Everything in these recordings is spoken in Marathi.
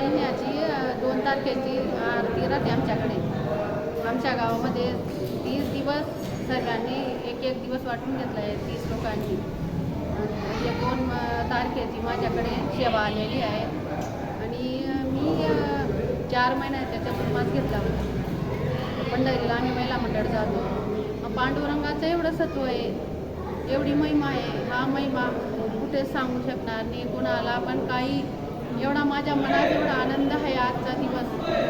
महिन्याची दोन तारखेची आरती राहते आमच्याकडे. आमच्या गावामध्ये तीस दिवस सर्वांनी एक एक दिवस वाटून घेतला आहे तीस लोकांनी. म्हणजे दोन तारखेची माझ्याकडे सेवा आलेली आहे. आणि मी चार महिन्यात त्याच्यातून मास घेतला होता. पंढरीला आम्ही महिला मंडळ जातो. पांडुरंगाचं एवढं सत्व आहे एवढी महिमा आहे. हा महिमा कुठेच सांगू शकणार नाही कुणाला पण काही एवढा माझ्या मनात एवढा आनंद आहे आजचा दिवस.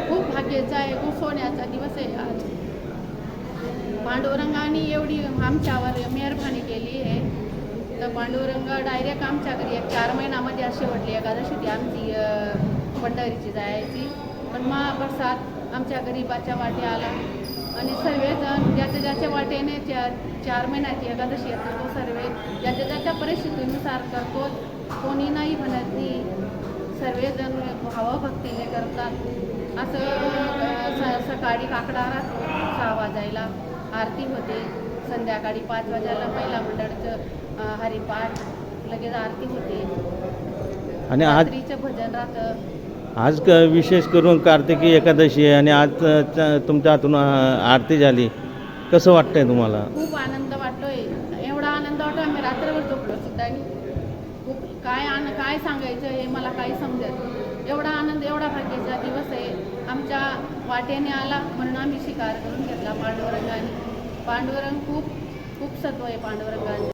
खूप भाग्याचा आहे खूप सोन्याचा दिवस आहे आज. पांडुरंगाने एवढी आमच्यावर मेहरबानी केली आहे. तर पांडुरंग डायरेक्ट आमच्या घरी एक चार महिन्यामध्ये अशी वाटली एकादशी ती आमची पंढरीची जायची. पण महाप्रसाद आमच्या गरीबाच्या वाटे आला. आणि सर्वजण ज्याच्या ज्याच्या वाटेने चार चार महिन्याची एकादशी येतो तो सर्व ज्याच्या ज्याच्या परिस्थितीनुसार करतो कोणी नाही म्हणत नाही सर्वजण भावभक्तीने करतात. असं सकाळी काकडा राहतो सहा वाजायला आरती होते. संध्याकाळी पाच वाजायला पहिला मंडळाचं हरिपाठ लगेच आरती होते. आणि आज रात्रीचं भजन राहतं. आज क विशेष करून कार्तिकी एकादशी आहे आणि आज तुमच्या हातून आरती झाली. कसं वाटतंय तुम्हाला? खूप आनंद वाटतोय. एवढा आनंद वाटतोय आम्ही रात्रभर झोपलो सुद्धा काय आन काय सांगायचं हे मला काही समजत एवढा आनंद एवढा भाग्याचा दिवस आहे. आमच्या वाटेने आला म्हणून आम्ही शिकार करून घेतला पांडुरंगाने. पांडुरंग खूप खूप सत्व आहे पांडुरंगाने